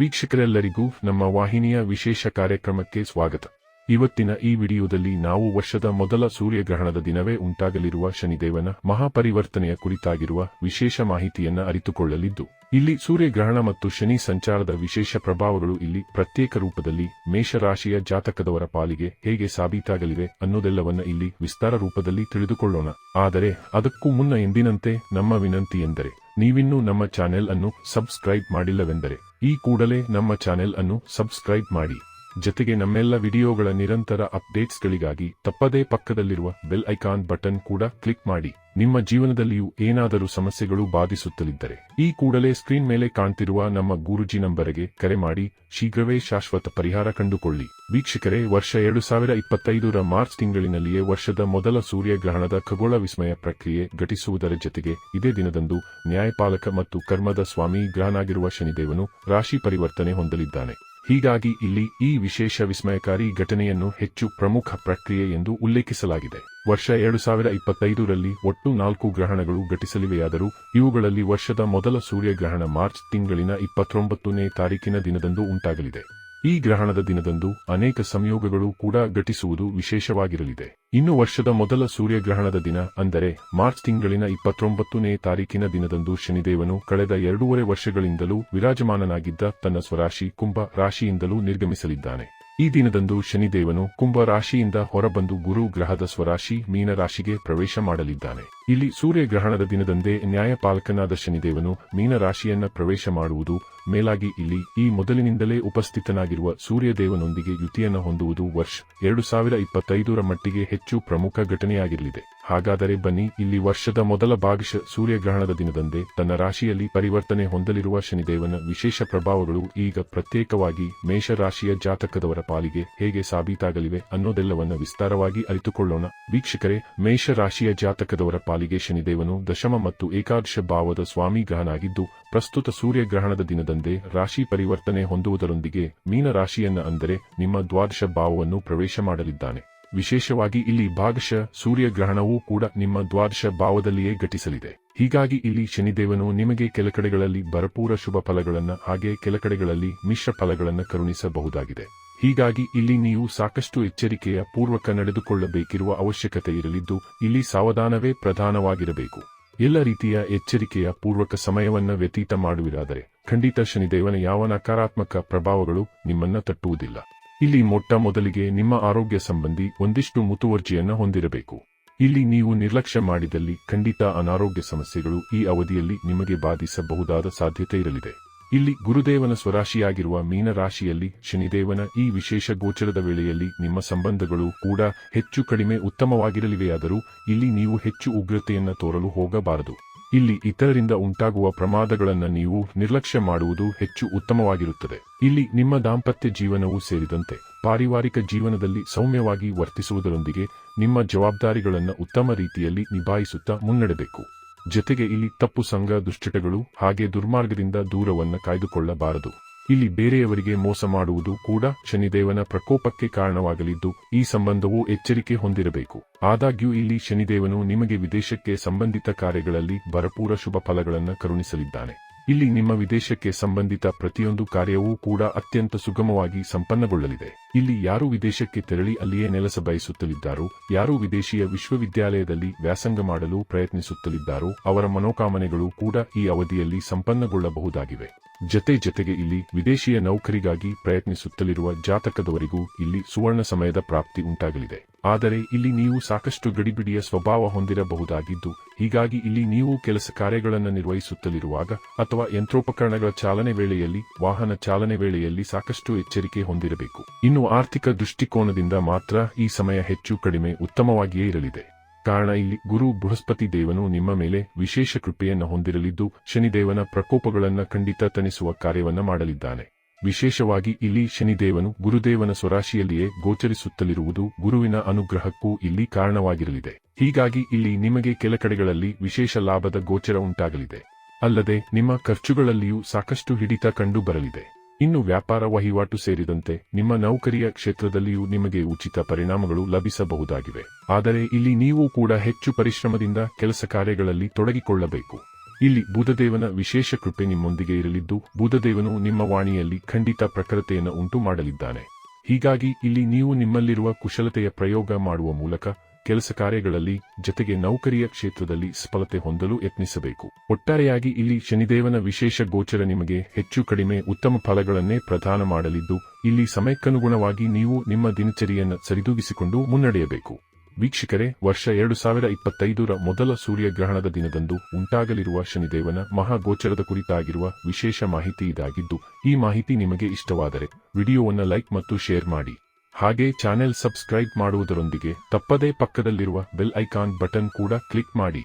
ವೀಕ್ಷಕರೆಲ್ಲರಿಗೂ ನಮ್ಮ ವಾಹಿನಿಯ ವಿಶೇಷ ಕಾರ್ಯಕ್ರಮಕ್ಕೆ ಸ್ವಾಗತ. ಇವತ್ತಿನ ಈ ವಿಡಿಯೋದಲ್ಲಿ ನಾವು ವರ್ಷದ ಮೊದಲ ಸೂರ್ಯಗ್ರಹಣದ ದಿನವೇ ಉಂಟಾಗಲಿರುವ ಶನಿದೇವನ ಮಹಾಪರಿವರ್ತನೆಯ ಕುರಿತಾಗಿರುವ ವಿಶೇಷ ಮಾಹಿತಿಯನ್ನ ಅರಿತುಕೊಳ್ಳಲಿದ್ದು, ಇಲ್ಲಿ ಸೂರ್ಯಗ್ರಹಣ ಮತ್ತು ಶನಿ ಸಂಚಾರದ ವಿಶೇಷ ಪ್ರಭಾವಗಳು ಇಲ್ಲಿ ಪ್ರತ್ಯೇಕ ರೂಪದಲ್ಲಿ ಮೇಷರಾಶಿಯ ಜಾತಕದವರ ಪಾಲಿಗೆ ಹೇಗೆ ಸಾಬೀತಾಗಲಿವೆ ಅನ್ನೋದೆಲ್ಲವನ್ನ ಇಲ್ಲಿ ವಿಸ್ತಾರ ರೂಪದಲ್ಲಿ ತಿಳಿದುಕೊಳ್ಳೋಣ. ಆದರೆ, ಅದಕ್ಕೂ ಮುನ್ನ ಎಂದಿನಂತೆ ನಮ್ಮ ವಿನಂತಿ ಎಂದರೆ, ನೀವಿನ್ನೂ ನಮ್ಮ ಚಾನೆಲ್ ಅನ್ನು ಸಬ್ಸ್ಕ್ರೈಬ್ ಮಾಡಿಲ್ಲವೆಂದರೆ ಈ ಕೂಡಲೇ ನಮ್ಮ ಚಾನೆಲ್ ಅನ್ನು ಸಬ್ಸ್ಕ್ರೈಬ್ ಮಾಡಿ. ಜತೆಗೆ ನಮ್ಮೆಲ್ಲ ವಿಡಿಯೋಗಳ ನಿರಂತರ ಅಪ್ಡೇಟ್ಸ್ಗಳಿಗಾಗಿ ತಪ್ಪದೇ ಪಕ್ಕದಲ್ಲಿರುವ ಬೆಲ್ ಐಕಾನ್ ಬಟನ್ ಕೂಡ ಕ್ಲಿಕ್ ಮಾಡಿ. ನಿಮ್ಮ ಜೀವನದಲ್ಲಿಯೂ ಏನಾದರೂ ಸಮಸ್ಯೆಗಳು ಬಾಧಿಸುತ್ತಲಿದ್ದರೆ ಈ ಕೂಡಲೇ ಸ್ಕ್ರೀನ್ ಮೇಲೆ ಕಾಣ್ತಿರುವ ನಮ್ಮ ಗುರುಜಿ ನಂಬರಿಗೆ ಕರೆ ಮಾಡಿ. ಶೀಘ್ರವೇ ಶಾಶ್ವತ ಪರಿಹಾರ ಕಂಡುಕೊಳ್ಳಿ. ವೀಕ್ಷಕರೇ, ವರ್ಷ ಎರಡು ಸಾವಿರ ಇಪ್ಪತ್ತೈದರ ಮಾರ್ಚ್ ತಿಂಗಳಿನಲ್ಲಿಯೇ ವರ್ಷದ ಮೊದಲ ಸೂರ್ಯಗ್ರಹಣದ ಖಗೋಳ ವಿಸ್ಮಯ ಪ್ರಕ್ರಿಯೆ ಘಟಿಸುವುದರ ಜೊತೆಗೆ ಇದೇ ದಿನದಂದು ನ್ಯಾಯಪಾಲಕ ಮತ್ತು ಕರ್ಮದ ಸ್ವಾಮಿ ಗ್ರಹನಾಗಿರುವ ಶನಿದೇವನು ರಾಶಿ ಪರಿವರ್ತನೆ ಹೊಂದಲಿದ್ದಾನೆ. ಹೀಗಾಗಿ ಇಲ್ಲಿ ಈ ವಿಶೇಷ ವಿಸ್ಮಯಕಾರಿ ಘಟನೆಯನ್ನು ಹೆಚ್ಚು ಪ್ರಮುಖ ಪ್ರಕ್ರಿಯೆ ಎಂದು ಉಲ್ಲೇಖಿಸಲಾಗಿದೆ. ವರ್ಷ ಎರಡು ಸಾವಿರ ಇಪ್ಪತ್ತೈದರಲ್ಲಿ ಒಟ್ಟು ನಾಲ್ಕು ಗ್ರಹಣಗಳು ಘಟಿಸಲಿವೆಯಾದರೂ, ಇವುಗಳಲ್ಲಿ ವರ್ಷದ ಮೊದಲ ಸೂರ್ಯಗ್ರಹಣ ಮಾರ್ಚ್ ತಿಂಗಳಿನ ಇಪ್ಪತ್ತೊಂಬತ್ತನೇ ತಾರೀಕಿನ ದಿನದಂದು ಉಂಟಾಗಲಿದೆ. ಈ ಗ್ರಹಣದ ದಿನದಂದು ಅನೇಕ ಸಂಯೋಗಗಳು ಕೂಡ ಘಟಿಸುವುದು ವಿಶೇಷವಾಗಿರಲಿದೆ. ಇನ್ನು ವರ್ಷದ ಮೊದಲ ಸೂರ್ಯಗ್ರಹಣದ ದಿನ ಅಂದರೆ ಮಾರ್ಚ್ ತಿಂಗಳಿನ ಇಪ್ಪತ್ತೊಂಬತ್ತನೇ ತಾರೀಕಿನ ದಿನದಂದು ಶನಿದೇವನು ಕಳೆದ ಎರಡೂವರೆ ವರ್ಷಗಳಿಂದಲೂ ವಿರಾಜಮಾನನಾಗಿದ್ದ ತನ್ನ ಸ್ವರಾಶಿ ಕುಂಭ ರಾಶಿಯಿಂದಲೂ ನಿರ್ಗಮಿಸಲಿದ್ದಾನೆ. ಈ ದಿನದಂದು ಶನಿದೇವನು ಕುಂಭ ರಾಶಿಯಿಂದ ಹೊರಬಂದು ಗುರು ಗ್ರಹದ ಸ್ವರಾಶಿ ಮೀನರಾಶಿಗೆ ಪ್ರವೇಶ ಮಾಡಲಿದ್ದಾನೆ. ಇಲ್ಲಿ ಸೂರ್ಯಗ್ರಹಣದ ದಿನದಂದೇ ನ್ಯಾಯಪಾಲಕನಾದ ಶನಿದೇವನು ಮೀನರಾಶಿಯನ್ನ ಪ್ರವೇಶ ಮಾಡುವುದು, ಮೇಲಾಗಿ ಇಲ್ಲಿ ಈ ಮೊದಲಿನಿಂದಲೇ ಉಪಸ್ಥಿತನಾಗಿರುವ ಸೂರ್ಯದೇವನೊಂದಿಗೆ ಯುತಿಯನ್ನು ಹೊಂದುವುದು ವರ್ಷ ಎರಡು ಸಾವಿರ ಇಪ್ಪತ್ತೈದರ ಮಟ್ಟಿಗೆ ಹೆಚ್ಚು ಪ್ರಮುಖ ಘಟನೆಯಾಗಿರಲಿದೆ. ಹಾಗಾದರೆ ಬನ್ನಿ, ಇಲ್ಲಿ ವರ್ಷದ ಮೊದಲ ಭಾಗಶಃ ಸೂರ್ಯಗ್ರಹಣದ ದಿನದಂದೇ ತನ್ನ ರಾಶಿಯಲ್ಲಿ ಪರಿವರ್ತನೆ ಹೊಂದಲಿರುವ ಶನಿದೇವನ ವಿಶೇಷ ಪ್ರಭಾವಗಳು ಈಗ ಪ್ರತ್ಯೇಕವಾಗಿ ಮೇಷರಾಶಿಯ ಜಾತಕದವರ ಪಾಲಿಗೆ ಹೇಗೆ ಸಾಬೀತಾಗಲಿವೆ ಅನ್ನೋದೆಲ್ಲವನ್ನ ವಿಸ್ತಾರವಾಗಿ ಅರಿತುಕೊಳ್ಳೋಣ. ವೀಕ್ಷಕರೇ, ಮೇಷರಾಶಿಯ ಜಾತಕದವರ ಪಾಲಿಗೆ ಶನಿದೇವನು ದಶಮ ಮತ್ತು ಏಕಾದಶ ಭಾವದ ಸ್ವಾಮಿ ಗ್ರಹನಾಗಿದ್ದು ಪ್ರಸ್ತುತ ಸೂರ್ಯಗ್ರಹಣದ ದಿನದಂದೇ ರಾಶಿ ಪರಿವರ್ತನೆ ಹೊಂದುವುದರೊಂದಿಗೆ ಮೀನ ರಾಶಿಯನ್ನ ಅಂದರೆ ನಿಮ್ಮ ದ್ವಾದಶ ಭಾವವನ್ನು ಪ್ರವೇಶ ಮಾಡಲಿದ್ದಾನೆ. ವಿಶೇಷವಾಗಿ ಇಲ್ಲಿ ಭಾಗಶಃ ಸೂರ್ಯಗ್ರಹಣವೂ ಕೂಡ ನಿಮ್ಮ ದ್ವಾದಶ ಭಾವದಲ್ಲಿಯೇ ಘಟಿಸಲಿದೆ. ಹೀಗಾಗಿ ಇಲ್ಲಿ ಶನಿದೇವನು ನಿಮಗೆ ಕೆಲ ಕಡೆಗಳಲ್ಲಿ ಭರಪೂರ ಶುಭ ಫಲಗಳನ್ನು ಹಾಗೆ ಕೆಲ ಕಡೆಗಳಲ್ಲಿ ಮಿಶ್ರ ಫಲಗಳನ್ನು ಕರುಣಿಸಬಹುದಾಗಿದೆ. ಹೀಗಾಗಿ ಇಲ್ಲಿ ನೀವು ಸಾಕಷ್ಟು ಎಚ್ಚರಿಕೆಯ ಪೂರ್ವಕ ನಡೆದುಕೊಳ್ಳಬೇಕಿರುವ ಅವಶ್ಯಕತೆ ಇರಲಿದ್ದು, ಇಲ್ಲಿ ಸಾವಧಾನವೇ ಪ್ರಧಾನವಾಗಿರಬೇಕು. ಎಲ್ಲ ರೀತಿಯ ಎಚ್ಚರಿಕೆಯ ಪೂರ್ವಕ ಸಮಯವನ್ನು ವ್ಯತೀತ ಮಾಡುವಿರಾದರೆ, ಖಂಡಿತ ಶನಿದೇವನ ಯಾವ ನಕಾರಾತ್ಮಕ ಪ್ರಭಾವಗಳು ನಿಮ್ಮನ್ನ ತಟ್ಟುವುದಿಲ್ಲ. ಇಲ್ಲಿ ಮೊಟ್ಟ ಮೊದಲಿಗೆ ನಿಮ್ಮ ಆರೋಗ್ಯ ಸಂಬಂಧಿ ಒಂದಿಷ್ಟು ಮುತುವರ್ಜಿಯನ್ನು ಹೊಂದಿರಬೇಕು. ಇಲ್ಲಿ ನೀವು ನಿರ್ಲಕ್ಷ್ಯ ಮಾಡಿದಲ್ಲಿ ಖಂಡಿತ ಅನಾರೋಗ್ಯ ಸಮಸ್ಯೆಗಳು ಈ ಅವಧಿಯಲ್ಲಿ ನಿಮಗೆ ಬಾಧಿಸಬಹುದಾದ ಸಾಧ್ಯತೆ ಇರಲಿದೆ. ಇಲ್ಲಿ ಗುರುದೇವನ ಸ್ವರಾಶಿಯಾಗಿರುವ ಮೀನರಾಶಿಯಲ್ಲಿ ಶನಿದೇವನ ಈ ವಿಶೇಷ ಗೋಚರದ ವೇಳೆಯಲ್ಲಿ ನಿಮ್ಮ ಸಂಬಂಧಗಳು ಕೂಡ ಹೆಚ್ಚು ಕಡಿಮೆ ಉತ್ತಮವಾಗಿರಲಿವೆಯಾದರೂ ಇಲ್ಲಿ ನೀವು ಹೆಚ್ಚು ಉಗ್ರತೆಯನ್ನು ತೋರಲು ಹೋಗಬಾರದು. ಇಲ್ಲಿ ಇತರರಿಂದ ಉಂಟಾಗುವ ಪ್ರಮಾದಗಳನ್ನು ನೀವು ನಿರ್ಲಕ್ಷ್ಯ ಮಾಡುವುದು ಹೆಚ್ಚು ಉತ್ತಮವಾಗಿರುತ್ತದೆ. ಇಲ್ಲಿ ನಿಮ್ಮ ದಾಂಪತ್ಯ ಜೀವನವೂ ಸೇರಿದಂತೆ ಪಾರಿವಾರಿಕ ಜೀವನದಲ್ಲಿ ಸೌಮ್ಯವಾಗಿ ವರ್ತಿಸುವುದರೊಂದಿಗೆ ನಿಮ್ಮ ಜವಾಬ್ದಾರಿಗಳನ್ನು ಉತ್ತಮ ರೀತಿಯಲ್ಲಿ ನಿಭಾಯಿಸುತ್ತಾ ಮುನ್ನಡೆಬೇಕು. ಜತೆಗೆ ಇಲ್ಲಿ ತಪ್ಪು ಸಂಘ ದುಶ್ಚಟಗಳು ಹಾಗೆ ದುರ್ಮಾರ್ಗದಿಂದ ದೂರವನ್ನ ಕಾಯ್ದುಕೊಳ್ಳಬಾರದು. ಇಲ್ಲಿ ಬೇರೆಯವರಿಗೆ ಮೋಸ ಮಾಡುವುದು ಕೂಡ ಶನಿದೇವನ ಪ್ರಕೋಪಕ್ಕೆ ಕಾರಣವಾಗಲಿದ್ದು ಈ ಸಂಬಂಧವು ಎಚ್ಚರಿಕೆ ಹೊಂದಿರಬೇಕು. ಆದಾಗ್ಯೂ ಇಲ್ಲಿ ಶನಿದೇವನು ನಿಮಗೆ ವಿದೇಶಕ್ಕೆ ಸಂಬಂಧಿತ ಕಾರ್ಯಗಳಲ್ಲಿ ಭರಪೂರ ಶುಭ ಫಲಗಳನ್ನು ಕರುಣಿಸಲಿದ್ದಾನೆ. ಇಲ್ಲಿ ನಿಮ್ಮ ವಿದೇಶಕ್ಕೆ ಸಂಬಂಧಿತ ಪ್ರತಿಯೊಂದು ಕಾರ್ಯವೂ ಕೂಡ ಅತ್ಯಂತ ಸುಗಮವಾಗಿ ಸಂಪನ್ನಗೊಳ್ಳಲಿದೆ. ಇಲ್ಲಿ ಯಾರು ವಿದೇಶಕ್ಕೆ ತೆರಳಿ ಅಲ್ಲಿಯೇ ನೆಲೆಸ ಬಯಸುತ್ತಲಿದ್ದಾರೋ, ಯಾರು ವಿದೇಶಿಯ ವಿಶ್ವವಿದ್ಯಾಲಯದಲ್ಲಿ ವ್ಯಾಸಂಗ ಮಾಡಲು ಪ್ರಯತ್ನಿಸುತ್ತಲಿದ್ದಾರೋ, ಅವರ ಮನೋಕಾಮನೆಗಳು ಕೂಡ ಈ ಅವಧಿಯಲ್ಲಿ ಸಂಪನ್ನಗೊಳ್ಳಬಹುದಾಗಿವೆ. ಜತೆ ಜತೆಗೆ ಇಲ್ಲಿ ವಿದೇಶಿಯ ನೌಕರಿಗಾಗಿ ಪ್ರಯತ್ನಿಸುತ್ತಲಿರುವ ಜಾತಕದವರಿಗೂ ಇಲ್ಲಿ ಸುವರ್ಣ ಸಮಯದ ಪ್ರಾಪ್ತಿ ಉಂಟಾಗಲಿದೆ. ಆದರೆ ಇಲ್ಲಿ ನೀವು ಸಾಕಷ್ಟು ಗಡಿಬಿಡಿಯ ಸ್ವಭಾವ ಹೊಂದಿರಬಹುದಾಗಿದ್ದು, ಹೀಗಾಗಿ ಇಲ್ಲಿ ನೀವು ಕೆಲಸ ಕಾರ್ಯಗಳನ್ನು ನಿರ್ವಹಿಸುತ್ತಲಿರುವಾಗ ಅಥವಾ ಯಂತ್ರೋಪಕರಣಗಳ ಚಾಲನೆ ವೇಳೆಯಲ್ಲಿ, ವಾಹನ ಚಾಲನೆ ವೇಳೆಯಲ್ಲಿ ಸಾಕಷ್ಟು ಎಚ್ಚರಿಕೆ ಹೊಂದಿರಬೇಕು. ಇನ್ನು ಆರ್ಥಿಕ ದೃಷ್ಟಿಕೋನದಿಂದ ಮಾತ್ರ ಈ ಸಮಯ ಹೆಚ್ಚು ಕಡಿಮೆ ಉತ್ತಮವಾಗಿಯೇ ಇರಲಿದೆ. ಕಾರಣ ಇಲ್ಲಿ ಗುರು ಬೃಹಸ್ಪತಿ ದೇವನು ನಿಮ್ಮ ಮೇಲೆ ವಿಶೇಷ ಕೃಪೆಯನ್ನು ಹೊಂದಿರಲಿದ್ದು, ಶನಿದೇವನ ಪ್ರಕೋಪಗಳನ್ನು ಖಂಡಿತ ತಣಿಸುವ ಕಾರ್ಯವನ್ನು ಮಾಡಲಿದ್ದಾನೆ. ವಿಶೇಷವಾಗಿ ಇಲ್ಲಿ ಶನಿದೇವನು ಗುರುದೇವನ ಸ್ವರಾಶಿಯಲ್ಲಿಯೇ ಗೋಚರಿಸುತ್ತಲಿರುವುದು ಗುರುವಿನ ಅನುಗ್ರಹಕ್ಕೂ ಇಲ್ಲಿ ಕಾರಣವಾಗಿರಲಿದೆ. ಹೀಗಾಗಿ ಇಲ್ಲಿ ನಿಮಗೆ ಕೆಲ ಕಡೆಗಳಲ್ಲಿ ವಿಶೇಷ ಲಾಭದ ಗೋಚರ ಉಂಟಾಗಲಿದೆ. ಅಲ್ಲದೆ ನಿಮ್ಮ ಖರ್ಚುಗಳಲ್ಲಿಯೂ ಸಾಕಷ್ಟು ಹಿಡಿತ ಕಂಡು ಬರಲಿದೆ ಇನ್ನು ವ್ಯಾಪಾರ ವಹಿವಾಟು ಸೇರಿದಂತೆ ನಿಮ್ಮ ನೌಕರಿಯ ಕ್ಷೇತ್ರದಲ್ಲಿಯೂ ನಿಮಗೆ ಉಚಿತ ಪರಿಣಾಮಗಳು ಲಭಿಸಬಹುದಾಗಿವೆ. ಆದರೆ ಇಲ್ಲಿ ನೀವು ಕೂಡ ಹೆಚ್ಚು ಪರಿಶ್ರಮದಿಂದ ಕೆಲಸ ಕಾರ್ಯಗಳಲ್ಲಿ ತೊಡಗಿಕೊಳ್ಳಬೇಕು. ಇಲ್ಲಿ ಬುಧದೇವನ ವಿಶೇಷ ಕೃಪೆ ನಿಮ್ಮೊಂದಿಗೆ ಇರಲಿದ್ದು, ಬುಧದೇವನು ನಿಮ್ಮ ವಾಣಿಯಲ್ಲಿ ಖಂಡಿತ ಪ್ರಖರತೆಯನ್ನು ಉಂಟು ಮಾಡಲಿದ್ದಾನೆ ಹೀಗಾಗಿ ಇಲ್ಲಿ ನೀವು ನಿಮ್ಮಲ್ಲಿರುವ ಕುಶಲತೆಯ ಪ್ರಯೋಗ ಮಾಡುವ ಮೂಲಕ ಕೆಲಸ ಕಾರ್ಯಗಳಲ್ಲಿ, ಜೊತೆಗೆ ನೌಕರಿಯ ಕ್ಷೇತ್ರದಲ್ಲಿ ಸಫಲತೆ ಹೊಂದಲು ಯತ್ನಿಸಬೇಕು. ಒಟ್ಟಾರೆಯಾಗಿ ಇಲ್ಲಿ ಶನಿದೇವನ ವಿಶೇಷ ಗೋಚರ ನಿಮಗೆ ಹೆಚ್ಚು ಕಡಿಮೆ ಉತ್ತಮ ಫಲಗಳನ್ನೇ ಪ್ರದಾನ ಮಾಡಲಿದ್ದು, ಇಲ್ಲಿ ಸಮಯಕ್ಕನುಗುಣವಾಗಿ ನೀವು ನಿಮ್ಮ ದಿನಚರಿಯನ್ನು ಸರಿದೂಗಿಸಿಕೊಂಡು ಮುನ್ನಡೆಯಬೇಕು. ವೀಕ್ಷಕರೇ, ವರ್ಷ ಎರಡು ಸಾವಿರ ಇಪ್ಪತ್ತೈದರ ಮೊದಲ ಸೂರ್ಯಗ್ರಹಣದ ದಿನದಂದು ಉಂಟಾಗಲಿರುವ ಶನಿದೇವನ ಮಹಾಗೋಚರದ ಕುರಿತಾಗಿರುವ ವಿಶೇಷ ಮಾಹಿತಿ ಇದಾಗಿದ್ದು, ಈ ಮಾಹಿತಿ ನಿಮಗೆ ಇಷ್ಟವಾದರೆ ವಿಡಿಯೋವನ್ನು ಲೈಕ್ ಮತ್ತು ಶೇರ್ ಮಾಡಿ. ಹಾಗೆ ಚಾನೆಲ್ ಸಬ್ಸ್ಕ್ರೈಬ್ ಮಾಡುವುದರೊಂದಿಗೆ ತಪ್ಪದೇ ಪಕ್ಕದಲ್ಲಿರುವ ಬೆಲ್ ಐಕಾನ್ ಬಟನ್ ಕೂಡ ಕ್ಲಿಕ್ ಮಾಡಿ.